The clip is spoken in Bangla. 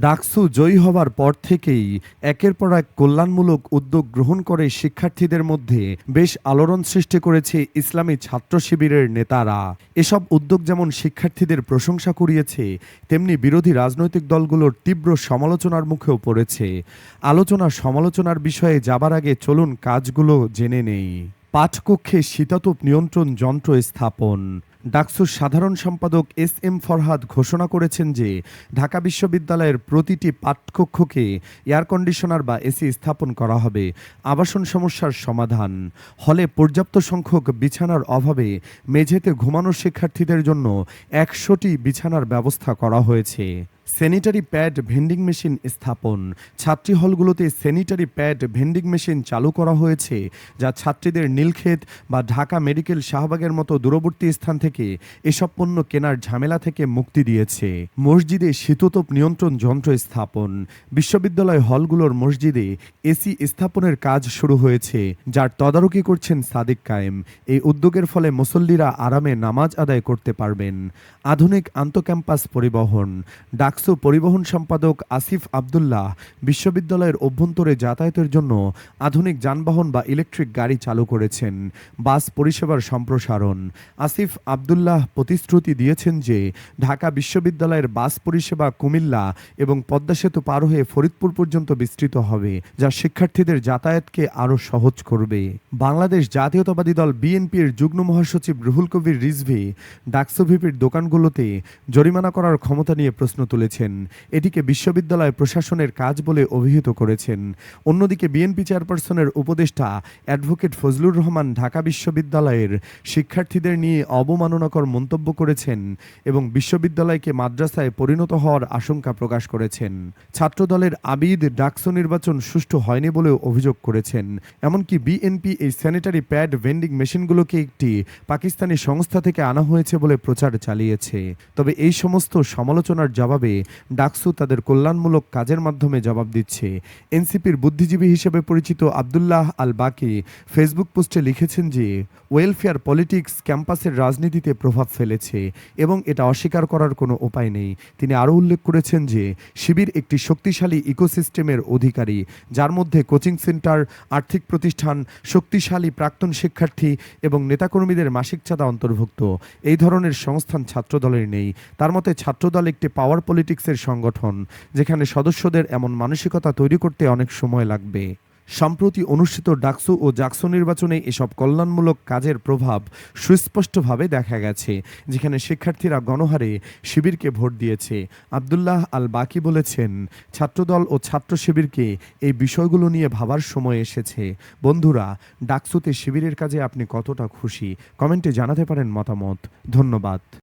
ডাকসু জয়ী হবার পর থেকেই একের পর এক কল্যাণমূলক উদ্যোগ গ্রহণ করে শিক্ষার্থীদের মধ্যে বেশ আলোড়ন সৃষ্টি করেছে ইসলামী ছাত্র শিবিরের নেতারা। এসব উদ্যোগ যেমন শিক্ষার্থীদের প্রশংসা কুড়িয়েছে, তেমনি বিরোধী রাজনৈতিক দলগুলোর তীব্র সমালোচনার মুখেও পড়েছে। আলোচনা সমালোচনার বিষয়ে যাবার আগে চলুন কাজগুলো জেনে নেই। পাঠকক্ষে শীতাতপ নিয়ন্ত্রণ যন্ত্র স্থাপন। ডাকসুর সাধারণ সম্পাদক এস এম ফরহাদ ঘোষণা করেছেন যে ঢাকা বিশ্ববিদ্যালয়ের প্রতিটি পাঠকক্ষকে এয়ার কন্ডিশনার বা এসি স্থাপন করা হবে। আবাসন সমস্যার সমাধান। হলে পর্যাপ্ত সংখ্যক বিছানার অভাবে মেঝেতে ঘুমানো শিক্ষার্থীদের জন্য একশোটি বিছানার ব্যবস্থা করা হয়েছে। স্যানিটারি প্যাড ভেন্ডিং মেশিন স্থাপন। ছাত্রী হলগুলোতে স্যানিটারি প্যাড ভেন্ডিং মেশিন চালু করা হয়েছে, যা ছাত্রীদের নীলক্ষেত বা ঢাকা মেডিকেল শাহবাগের মতো দূরবর্তী স্থান থেকে এসব পণ্য কেনার ঝামেলা থেকে মুক্তি দিয়েছে। মসজিদে শীততাপ নিয়ন্ত্রণ যন্ত্র স্থাপন। বিশ্ববিদ্যালয় হলগুলোর মসজিদে এসি স্থাপনের কাজ শুরু হয়েছে, যার তদারকি করছেন সাদিক কায়েম। এই উদ্যোগের ফলে মুসল্লিরা আরামে নামাজ আদায় করতে পারবেন। আধুনিক আন্তঃক্যাম্পাস পরিবহন। ডাকসু পরিবহন সম্পাদক আসিফ আবদুল্লাহ বিশ্ববিদ্যালয়ের অভ্যন্তরে যাতায়াতের জন্য আধুনিক যানবাহন বা ইলেকট্রিক গাড়ি চালু করেছেন। বাস পরিষেবার সম্প্রসারণ। আসিফ আবদুল্লাহ প্রতিশ্রুতি দিয়েছেন যে, ঢাকা বিশ্ববিদ্যালয়ের বাস পরিষেবা কুমিল্লা এবং পদ্মা সেতু পার হয়ে ফরিদপুর পর্যন্ত বিস্তৃত হবে, যা শিক্ষার্থীদের যাতায়াতকে আরও সহজ করবে। বাংলাদেশ জাতীয়তাবাদী দল বিএনপির যুগ্ম মহাসচিব রুহুল কবির রিজভি, ডাকসু ভিপির দোকানগুলোতে জরিমানা করার ক্ষমতা নিয়ে প্রশ্ন তুলেছেন এটিকে বিশ্ববিদ্যালয় প্রশাসনের কাজ বলে অভিহিত করেছেন। অন্যদিকে বিএনপি চেয়ারপারসনের উপদেষ্টা অ্যাডভোকেট ফজলুর রহমান ঢাকা বিশ্ববিদ্যালয়ের শিক্ষার্থীদের নিয়ে অবমাননাকর মন্তব্য করেছেন এবং বিশ্ববিদ্যালয়কে মাদ্রাসায় পরিণত হওয়ার আশঙ্কা প্রকাশ করেছেন। ছাত্রদলের আবিদ ডাকসু নির্বাচন সুষ্ঠু হয়নি বলেও অভিযোগ করেছেন। এমনকি বিএনপি এই স্যানিটারি প্যাড ভেন্ডিং মেশিনগুলোকে একটি পাকিস্তানি সংস্থা থেকে আনা হয়েছে বলে প্রচার চালিয়েছে। তবে এই সমস্ত সমালোচনার জবাবে ডাকসু তাদের কল্যাণমূলক কাজের মাধ্যমে জবাব দিচ্ছে। এনসিপির বুদ্ধিজীবী হিসেবে পরিচিত আবদুল্লাহ আল বাকি ফেসবুক পোস্টে লিখেছেন যে, ওয়েলফেয়ার পলিটিক্স ক্যাম্পাসের রাজনীতিতে প্রভাব ফেলেছে এবং এটা অস্বীকার করার কোনো উপায় নেই। তিনি আরও উল্লেখ করেছেন যে, শিবির একটি শক্তিশালী ইকোসিস্টেমের অধিকারী, যার মধ্যে কোচিং সেন্টার, আর্থিক প্রতিষ্ঠান, শক্তিশালী প্রাক্তন শিক্ষার্থী এবং নেতাকর্মীদের মাসিক চাঁদা অন্তর্ভুক্ত। এই ধরনের সংস্থান ছাত্রদলের নেই। তার মতে ছাত্রদল একটি পাওয়ার পলিটিক্সের সংগঠন, যেখানে সদস্যদের এমন মানসিকতা তৈরি করতে অনেক সময় লাগবে। সম্প্রতি অনুষ্ঠিত ডাকসু ও জাকসু নির্বাচনে এসব কল্যাণমূলক কাজের প্রভাব সুস্পষ্টভাবে দেখা গেছে, যেখানে শিক্ষার্থীরা গণহারে শিবিরকে ভোট দিয়েছে। আবদুল্লাহ আল বাকি বলেছেন, ছাত্রদল ও ছাত্র শিবিরকে এই বিষয়গুলো নিয়ে ভাবার সময় এসেছে। বন্ধুরা, ডাকসুতে শিবিরের কাজে আপনি কতটা খুশি? কমেন্টে জানাতে পারেন মতামত। ধন্যবাদ।